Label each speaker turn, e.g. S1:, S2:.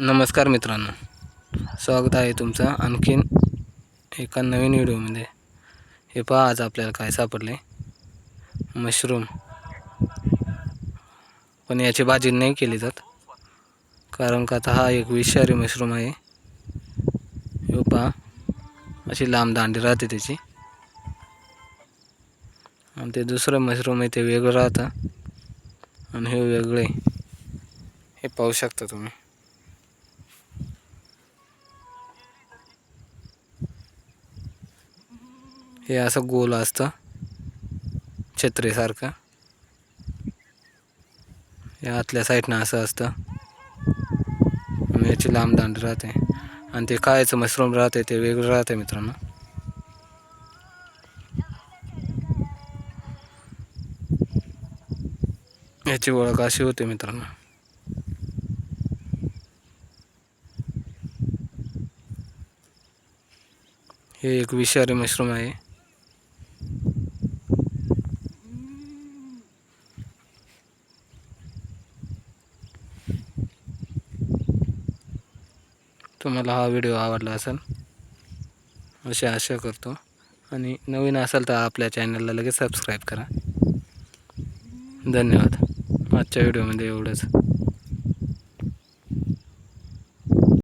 S1: नमस्कार मित्रांनो. स्वागत आहे तुमचं आणखीन एका नवीन व्हिडिओमध्ये. हे पहा आज आपल्याला काय सापडले. मशरूम. पण याची भाजी नाही केली जात. कारण का आता हा एक विषारी मशरूम आहे. हे पहा. अशी लांब दांडी राहते त्याची. आणि ते दुसरं मशरूम आहे ते वेगळं राहतं. आणि हे वेगळे. हे पाहू शकता तुम्ही. हे असं गोल असतं. छत्रीसारखं. या आतल्या साईडनं असं असतं. याची लांब दांड राहते. आणि ते कायचं मशरूम राहते ते वेगळं राहते मित्रांनो. याची ओळख अशी होते मित्रांनो. हे एक विषारी मशरूम आहे. तुम्हाला हा व्हिडिओ आवडला असेल अशी आशा करतो. आणि नवीन असाल तर आपल्या चॅनलला लगेच सबस्क्राईब करा. धन्यवाद. आजच्या व्हिडिओमध्ये एवढंच.